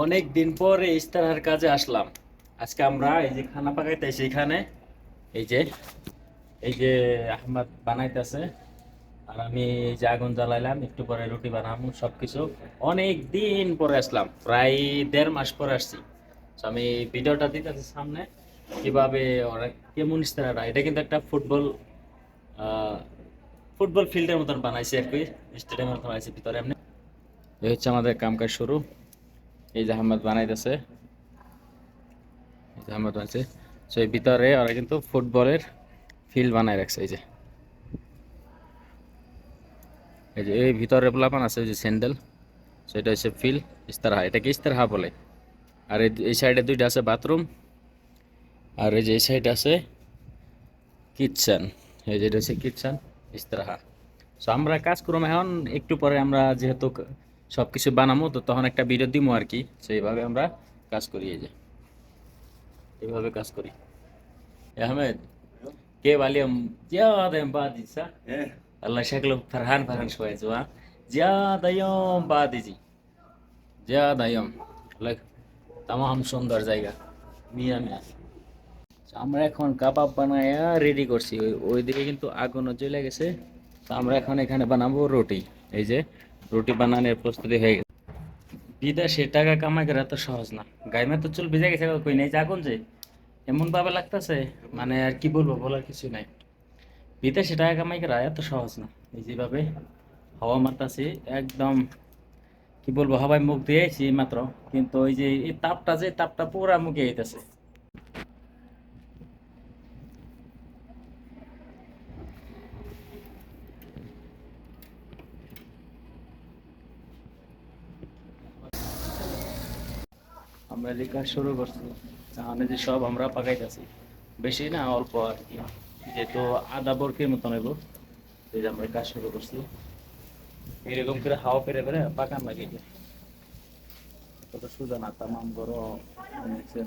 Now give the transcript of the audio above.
অনেক দিন পরে ইস্তারার কাজে আসলাম। আজকে আমরা এই যে খানা পাকাইতেছি এখানে। এই যে এই যে আহমদ বানাইতেছে। আর আমি এই যে আগুন জ্বালাইলাম, একটু পরে রুটি বানাবো সবকিছু। অনেক দিন পরে আসলাম, প্রায় দেড় মাস পরে আসছি। তো আমি ভিডিওটা দিতেছি সামনে, কীভাবে ওরা কেমন ইস্তারাটা এটা কিন্তু একটা ফুটবল ফুটবল ফিল্ডের মতন বানাইছে আর কি, স্টেডিয়ামের মতন বানাইছে ভিতরে এমনি। এই হচ্ছে আমাদের কামকাজ শুরু। এই যে আহমদ বানাইতেছে। এই যে আহমদ বানাইছে। তো এই ভিতরে ওরা কিন্তু ফুটবলের ফিল্ড বানাই রাখছে, এই যে। এই যে, এই ভিতরে প্লাপান আছে ওই যে স্যান্ডেল। সেটা হচ্ছে ফিল ইস্তারহা। এটাকে ইস্তারহা বলে। আর এই- এই সাইডে দুইটা আছে বাথরুম আর এই যে, এই সাইড আছে কিচেন এই যে, এটা হচ্ছে কিচেন ইস্তারহা। সো আমরা কাজ করব এখন একটু পরে আমরা যেহেতু ক- সবকিছু বানাবো তো তখন একটা ভিডিও দিব আর কি সেইভাবে আমরা কাজ করি এই যে। এইভাবে কাজ করি। আহমেদ কে বালিয়াম জিয়াদ এম বাদিসা আল্লাহ শাকলো ফারহান ফারহান শোয়াইছো হ্যাঁ জিয়াদ আয়ম বাদিজি জিয়াদ আয়ম লাইক তামাম সুন্দর জায়গা মিয়া মিয়া। আমরা এখন কাবাব বানায়া রেডি করছি। ওই ওই দিকে কিন্তু আগুনও জ্বলে গেছে। তো আমরা এখন এখানে বানাবো রুটি। এই যে রুটি বানানোর প্রস্তুতি হয়ে গেছে। বিদেশে টাকা কামাই করা এত সহজ না। গাইমে তো চুল ভিজে গেছে কই নেই যে যে। এমন ভাবে লাগতেছে মানে আর কি বলব, বলার কিছু নাই। বিদেশে টাকা কামাই করা এত সহজ না। এই যেভাবে হাওয়া মারতাছি, একদম কি বলব, হাওয়ায় মুখ দিয়েছি মাত্র কিন্তু ওই যে এই তাপটা যে, তাপটা পুরা মুখে আইতেছে। আমরা যে কাজ শুরু করছি। তাহলে যে সব আমরা পাকাইতেছি। বেশি না, অল্প আর কি। যেহেতু আদা বরকের মতো নেব এই যে আমরা কাজ শুরু করছি। এরকম করে হাওয়া পেরে পেরে পাকান লাগিয়ে কত সুজানা তামাম গরম দেখছেন